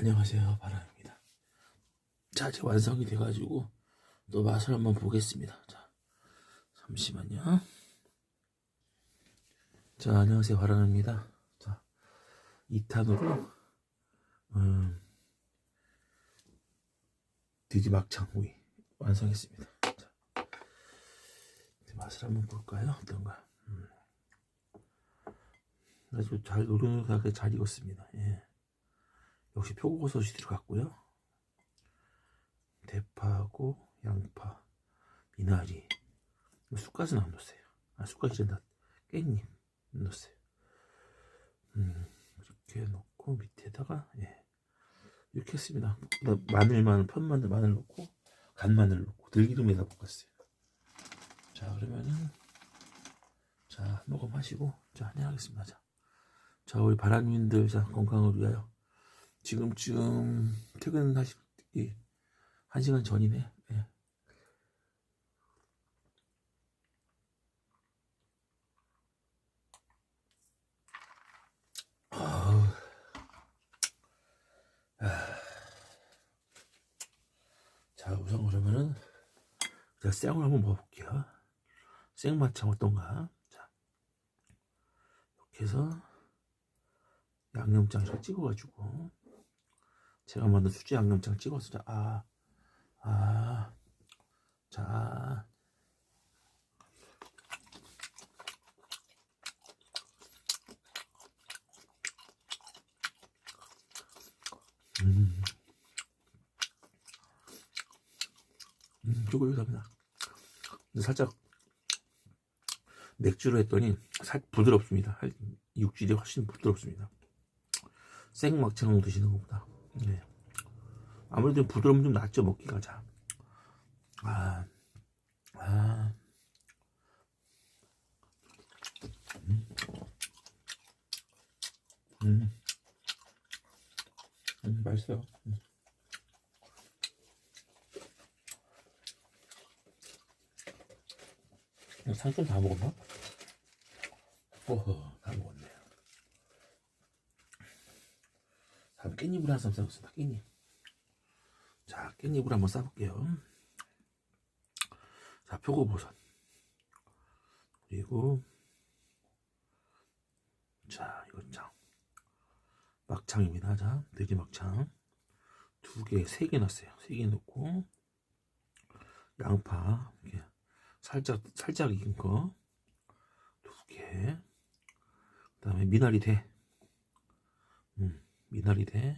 안녕하세요. 바람입니다. 자 이제 완성이 돼가지고 또 맛을 한번 보겠습니다. 자 잠시만요. 자 안녕하세요. 바람입니다. 자 2탄으로 음, 돼지 막창 오이 완성했습니다. 자, 맛을 한번 볼까요? 어떤가? 음. 아주 잘 노릇노릇하게 잘 익었습니다. 예. 역시 표고버섯이 들어갔고요. 대파하고 양파, 미나리, 쑥갓은 안 넣었어요. 아, 쑥갓이란다. 깻잎 넣었어요. 음, 이렇게 넣고 밑에다가 예, 이렇게 했습니다. 마늘만 편마늘 마늘 넣고 간 마늘 넣고 들기름에다 볶았어요. 자 그러면은 자 한 모금 하시고 자 안녕하겠습니다. 자, 자 우리 바람님들 자 건강을 위하여 지금쯤 퇴근하실 이, 한 시간 전이네. 예. 아. 자, 우선 그러면은 제가 생을 한번 먹어볼게요. 생마창 어떤가? 자, 이렇게 해서 양념장 이렇게 찍어가지고 제가 만든 수지 양념장 찍어서 자, 아, 아, 자, 음, 음, 쪼글쪼글합니다. 근데 살짝 맥주로 했더니 살 부드럽습니다. 할- 육질이 훨씬 부드럽습니다. 생막창으로 드시는 것보다. 네. 아무래도 부드러움 좀 낫죠 먹기가 자. 아, 아, 음, 음, 음 맛있어요. 음. 상좀 다 먹었나? 오호, 다 먹었네요. 다음 깻잎을 한번 싸보겠습니다. 깻잎. 자, 깻잎을 한번 싸볼게요. 자, 표고버섯. 그리고, 자, 이건 장. 막창입니다. 자, 돼지 막창. 두 개, 세 개 넣었어요. 세 개 넣고, 양파, 이렇게 살짝, 살짝 익은 거. 두 개. 그 다음에 미나리 대. 음, 미나리 대.